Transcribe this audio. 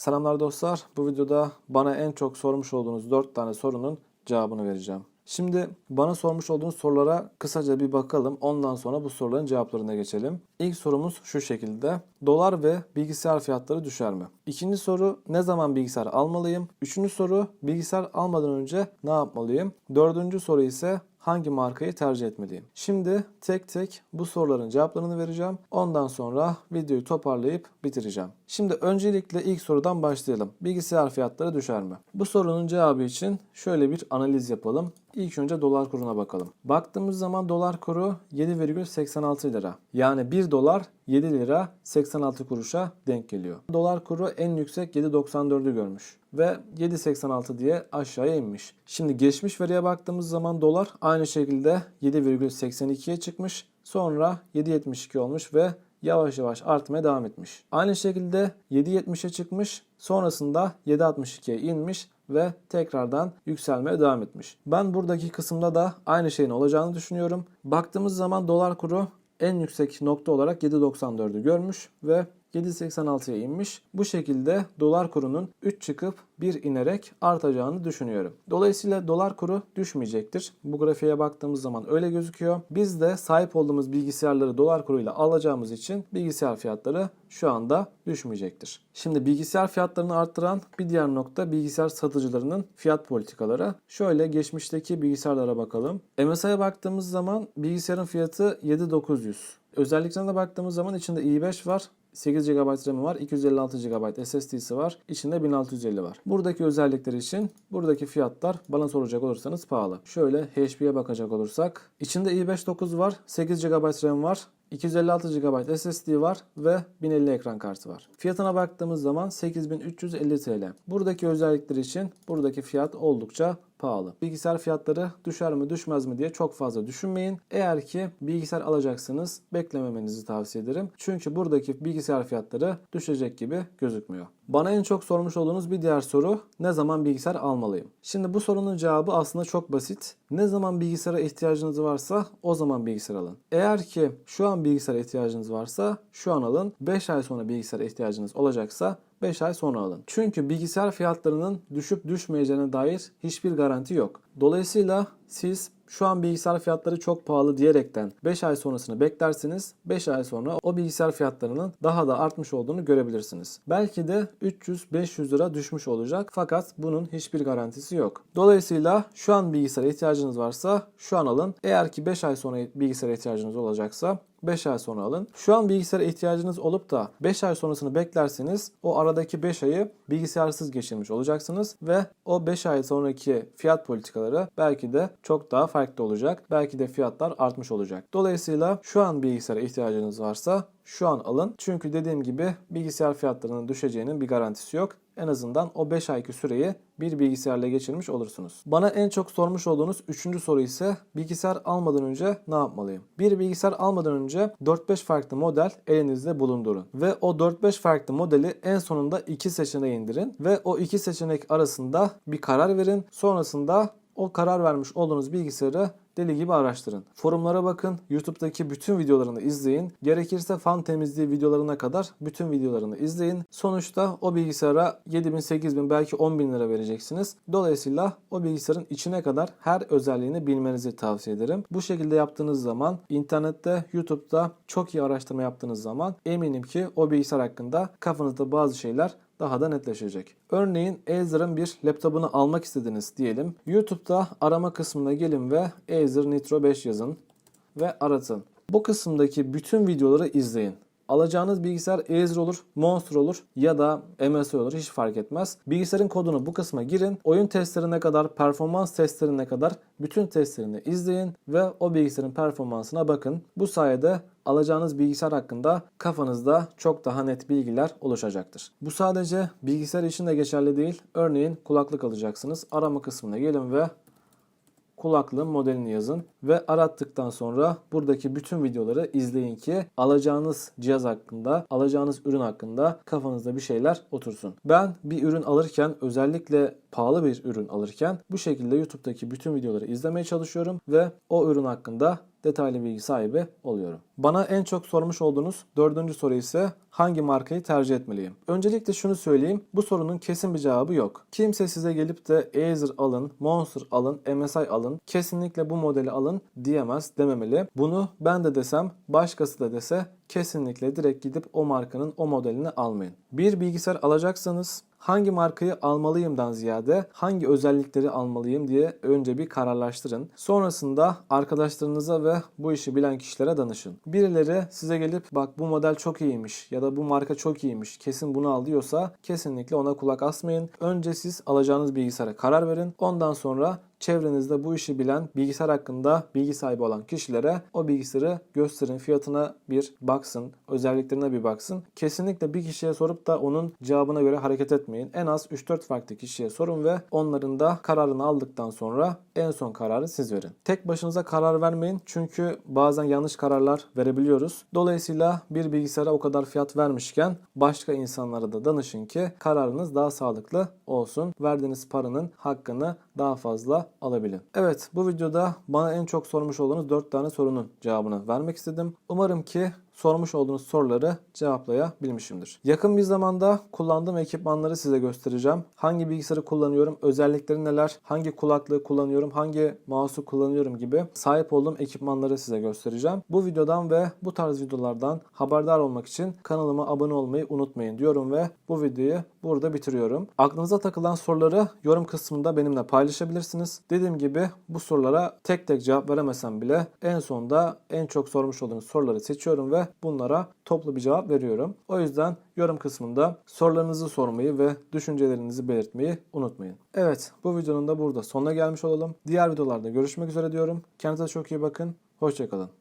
Selamlar dostlar. Bu videoda bana en çok sormuş olduğunuz 4 tane sorunun cevabını vereceğim. Şimdi bana sormuş olduğunuz sorulara kısaca bir bakalım. Ondan sonra bu soruların cevaplarına geçelim. İlk sorumuz şu şekilde. Dolar ve bilgisayar fiyatları düşer mi? İkinci soru ne zaman bilgisayar almalıyım? Üçüncü soru bilgisayar almadan önce ne yapmalıyım? Dördüncü soru ise hangi markayı tercih etmeliyim? Şimdi tek tek bu soruların cevaplarını vereceğim. Ondan sonra videoyu toparlayıp bitireceğim. Şimdi öncelikle ilk sorudan başlayalım. Bilgisayar fiyatları düşer mi? Bu sorunun cevabı için şöyle bir analiz yapalım. İlk önce dolar kuruna bakalım. Baktığımız zaman dolar kuru 7,86 lira. Yani 1 dolar 7 lira 86 kuruşa denk geliyor. Dolar kuru en yüksek 7.94'ü görmüş ve 7.86 diye aşağıya inmiş. Şimdi geçmiş veriye baktığımız zaman dolar aynı şekilde 7,82'ye çıkmış. Sonra 7.72 olmuş ve yavaş yavaş artmaya devam etmiş. Aynı şekilde 7.70'e çıkmış. Sonrasında 7.62'ye inmiş ve tekrardan yükselmeye devam etmiş. Ben buradaki kısımda da aynı şeyin olacağını düşünüyorum. Baktığımız zaman dolar kuru en yüksek nokta olarak 7.94'ü görmüş ve 7.86'ya inmiş. Bu şekilde dolar kurunun 3 çıkıp 1 inerek artacağını düşünüyorum. Dolayısıyla dolar kuru düşmeyecektir. Bu grafiğe baktığımız zaman öyle gözüküyor. Biz de sahip olduğumuz bilgisayarları dolar kuruyla alacağımız için bilgisayar fiyatları şu anda düşmeyecektir. Şimdi bilgisayar fiyatlarını arttıran bir diğer nokta bilgisayar satıcılarının fiyat politikaları. Şöyle geçmişteki bilgisayarlara bakalım. MSI'ye baktığımız zaman bilgisayarın fiyatı 7900. Özelliklerine baktığımız zaman içinde i5 var. 8 GB RAM var, 256 GB SSD'si var, içinde 1650 var. Buradaki özellikler için buradaki fiyatlar bana soracak olursanız pahalı. Şöyle HP'ye bakacak olursak, içinde i5 9 var, 8 GB RAM var, 256 GB SSD var ve 1050 ekran kartı var. Fiyatına baktığımız zaman 8350 TL. Buradaki özellikler için buradaki fiyat oldukça pahalı. Bilgisayar fiyatları düşer mi düşmez mi diye çok fazla düşünmeyin. Eğer ki bilgisayar alacaksınız beklememenizi tavsiye ederim. Çünkü buradaki bilgisayar fiyatları düşecek gibi gözükmüyor. Bana en çok sormuş olduğunuz bir diğer soru ne zaman bilgisayar almalıyım? Şimdi bu sorunun cevabı aslında çok basit. Ne zaman bilgisayara ihtiyacınız varsa o zaman bilgisayar alın. Eğer ki şu an bilgisayara ihtiyacınız varsa şu an alın. 5 ay sonra bilgisayara ihtiyacınız olacaksa 5 ay sonra alın. Çünkü bilgisayar fiyatlarının düşüp düşmeyeceğine dair hiçbir garanti yok. Dolayısıyla siz şu an bilgisayar fiyatları çok pahalı diyerekten 5 ay sonrasını beklersiniz. 5 ay sonra o bilgisayar fiyatlarının daha da artmış olduğunu görebilirsiniz. Belki de 300-500 lira düşmüş olacak fakat bunun hiçbir garantisi yok. Dolayısıyla şu an bilgisayara ihtiyacınız varsa şu an alın. Eğer ki 5 ay sonra bilgisayara ihtiyacınız olacaksa 5 ay sonra alın. Şu an bilgisayara ihtiyacınız olup da 5 ay sonrasını beklerseniz o aradaki 5 ayı bilgisayarsız geçirmiş olacaksınız ve o 5 ay sonraki fiyat politikaları belki de çok daha farklı olacak. Belki de fiyatlar artmış olacak. Dolayısıyla şu an bilgisayara ihtiyacınız varsa şu an alın. Çünkü dediğim gibi bilgisayar fiyatlarının düşeceğinin bir garantisi yok. En azından o 5 ayki süreyi bir bilgisayarla geçirmiş olursunuz. Bana en çok sormuş olduğunuz 3. soru ise bilgisayar almadan önce ne yapmalıyım? Bir bilgisayar almadan önce 4-5 farklı model elinizde bulundurun. Ve o 4-5 farklı modeli en sonunda 2 seçeneğe indirin. Ve o 2 seçenek arasında bir karar verin. Sonrasında o karar vermiş olduğunuz bilgisayarı deli gibi araştırın. Forumlara bakın, YouTube'daki bütün videolarını izleyin. Gerekirse fan temizliği videolarına kadar bütün videolarını izleyin. Sonuçta o bilgisayara 7000, 8000 belki 10.000 lira vereceksiniz. Dolayısıyla o bilgisayarın içine kadar her özelliğini bilmenizi tavsiye ederim. Bu şekilde yaptığınız zaman internette, YouTube'da çok iyi araştırma yaptığınız zaman eminim ki o bilgisayar hakkında kafanızda bazı şeyler daha da netleşecek. Örneğin Acer'ın bir laptopunu almak istediniz diyelim. YouTube'da arama kısmına gelin ve Acer Nitro 5 yazın ve aratın. Bu kısımdaki bütün videoları izleyin. Alacağınız bilgisayar Acer olur, Monster olur ya da MSI olur hiç fark etmez. Bilgisayarın kodunu bu kısma girin. Oyun testlerine kadar, performans testlerine kadar bütün testlerini izleyin ve o bilgisayarın performansına bakın. Bu sayede alacağınız bilgisayar hakkında kafanızda çok daha net bilgiler oluşacaktır. Bu sadece bilgisayar için de geçerli değil. Örneğin kulaklık alacaksınız. Arama kısmına gelin ve kulaklığın modelini yazın ve arattıktan sonra buradaki bütün videoları izleyin ki alacağınız cihaz hakkında, alacağınız ürün hakkında kafanızda bir şeyler otursun. Ben bir ürün alırken özellikle pahalı bir ürün alırken bu şekilde YouTube'daki bütün videoları izlemeye çalışıyorum ve o ürün hakkında detaylı bilgi sahibi oluyorum. Bana en çok sormuş olduğunuz dördüncü soru ise hangi markayı tercih etmeliyim? Öncelikle şunu söyleyeyim. Bu sorunun kesin bir cevabı yok. Kimse size gelip de Acer alın, Monster alın, MSI alın, kesinlikle bu modeli alın diyemez, dememeli. Bunu ben de desem, başkası da dese kesinlikle direkt gidip o markanın o modelini almayın. Bir bilgisayar alacaksanız hangi markayı almalıyımdan ziyade hangi özellikleri almalıyım diye önce bir kararlaştırın. Sonrasında arkadaşlarınıza ve bu işi bilen kişilere danışın. Birileri size gelip bak bu model çok iyiymiş ya da bu marka çok iyiymiş kesin bunu al diyorsa kesinlikle ona kulak asmayın. Önce siz alacağınız bilgisayara karar verin. Ondan sonra çevrenizde bu işi bilen, bilgisayar hakkında bilgi sahibi olan kişilere o bilgisayarı gösterin, fiyatına bir baksın, özelliklerine bir baksın. Kesinlikle bir kişiye sorup da onun cevabına göre hareket etmeyin. En az 3-4 farklı kişiye sorun ve onların da kararını aldıktan sonra en son kararı siz verin. Tek başınıza karar vermeyin çünkü bazen yanlış kararlar verebiliyoruz. Dolayısıyla bir bilgisayara o kadar fiyat vermişken başka insanlara da danışın ki kararınız daha sağlıklı olsun. Verdiğiniz paranın hakkını daha fazla alabilin. Evet bu videoda bana en çok sormuş olduğunuz 4 tane sorunun cevabını vermek istedim. Umarım ki sormuş olduğunuz soruları cevaplayabilmişimdir. Yakın bir zamanda kullandığım ekipmanları size göstereceğim. Hangi bilgisayarı kullanıyorum, özellikleri neler, hangi kulaklığı kullanıyorum, hangi mouse'u kullanıyorum gibi sahip olduğum ekipmanları size göstereceğim. Bu videodan ve bu tarz videolardan haberdar olmak için kanalıma abone olmayı unutmayın diyorum ve bu videoyu burada bitiriyorum. Aklınıza takılan soruları yorum kısmında benimle paylaşabilirsiniz. Dediğim gibi bu sorulara tek tek cevap veremesem bile en sonda en çok sormuş olduğunuz soruları seçiyorum ve bunlara toplu bir cevap veriyorum. O yüzden yorum kısmında sorularınızı sormayı ve düşüncelerinizi belirtmeyi unutmayın. Evet bu videonun da burada sonuna gelmiş olalım. Diğer videolarda görüşmek üzere diyorum. Kendinize çok iyi bakın. Hoşçakalın.